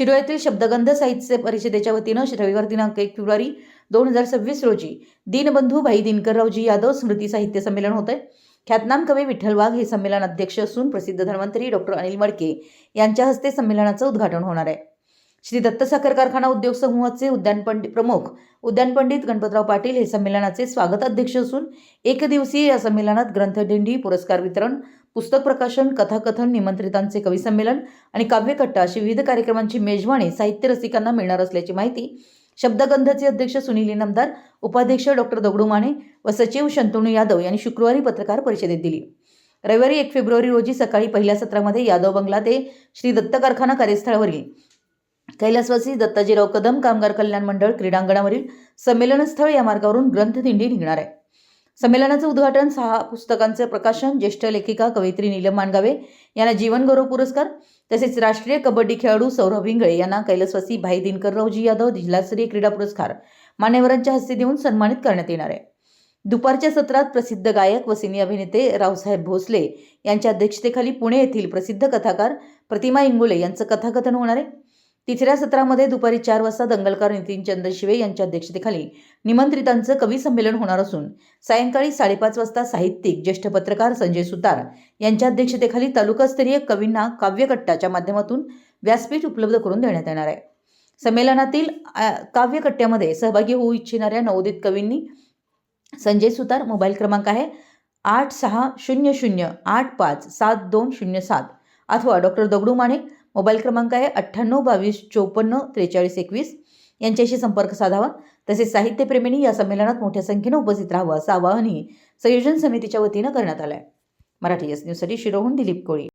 शिरो येथील शब्दगंध साहित्य परिषदेच्या वतीनं रविवार दिनांक एक फेब्रुवारी दोन हजार सव्वीस रोजी दीनबंधू भाई दिनकररावजी यादव स्मृती साहित्य संमेलन होत आहे ख्यातनाम कवी विठ्ठल वाघ हे संमेलन अध्यक्ष असून प्रसिद्ध धन्वंतरी डॉक्टर अनिल मडके यांच्या हस्ते संमेलनाचं उद्घाटन होणार आहे. श्री दत्त साखर कारखाना उद्योग समूहाचे उद्यान पंडित प्रमुख उद्यान पंडित गणपतराव पाटील हे संमेलनाचे स्वागत अध्यक्ष असून एक दिवसीय या संमेलनात ग्रंथदिंडी पुरस्कार वितरण पुस्तक प्रकाशन कथाकथन निमंत्रितांचे कविसंमेलन आणि काव्यकट्टा अशी विविध कार्यक्रमांची मेजवानी साहित्य रसिकांना मिळणार असल्याची माहिती शब्दगंधचे अध्यक्ष सुनील इनामदार उपाध्यक्ष डॉक्टर दगडू माने व सचिव शंतनू यादव यांनी शुक्रवारी पत्रकार परिषदेत दिली. रविवारी एक फेब्रुवारी रोजी सकाळी पहिल्या सत्रामध्ये यादव बंगला ते श्री दत्त कारखाना कार्यस्थळावरील कैलासवासी दत्ताजीराव कदम कामगार कल्याण मंडळ क्रीडांगणावरील संमेलनस्थळ या मार्गावरून ग्रंथदिंडी निघणार आहे. संमेलनाचं उद्घाटन सहा पुस्तकांचं प्रकाशन ज्येष्ठ लेखिका कवयित्री नीलम मानगावे यांना जीवनगौरव पुरस्कार तसेच राष्ट्रीय कबड्डी खेळाडू सौरभ इंगळे यांना कैलासवासी भाई दिनकररावजी यादव जिल्हास्तरीय क्रीडा पुरस्कार मान्यवरांच्या हस्ते देऊन सन्मानित करण्यात येणार आहे. दुपारच्या सत्रात प्रसिद्ध गायक व सिने अभिनेते रावसाहेब भोसले यांच्या अध्यक्षतेखाली पुणे येथील प्रसिद्ध कथाकार प्रतिमा इंगोले यांचं कथाकथन होणार आहे. तिसऱ्या सत्रामध्ये दुपारी चार वाजता दंगलकार नितीन चंद्रशिवे यांच्या अध्यक्षतेखाली निमंत्रितांचं कवी संमेलन होणार असून सायंकाळी साडेपाच वाजता साहित्यिक ज्येष्ठ पत्रकार संजय सुतार यांच्या अध्यक्षतेखाली तालुकास्तरीय कवींना काव्यकट्टाच्या माध्यमातून व्यासपीठ उपलब्ध करून देण्यात येणार आहे. संमेलनातील काव्यकट्ट्यामध्ये सहभागी होऊ इच्छिणाऱ्या नवोदित कवींनी संजय सुतार मोबाईल क्रमांक आहे आठ सहा शून्य शून्य आठ पाच सात दोन शून्य सात अथवा डॉक्टर दगडू माणिक मोबाईल क्रमांक आहे अठ्ठ्याण्णव बावीस चोपन्न त्रेचाळीस एकवीस. यांच्याशी संपर्क साधावा. तसेच साहित्यप्रेमींनी या संमेलनात मोठ्या संख्येनं उपस्थित राहावं असं आवाहनही संयोजन समितीच्या वतीनं करण्यात आलं आहे मराठी एस न्यूजसाठी शिरोहून दिलीप कोळी.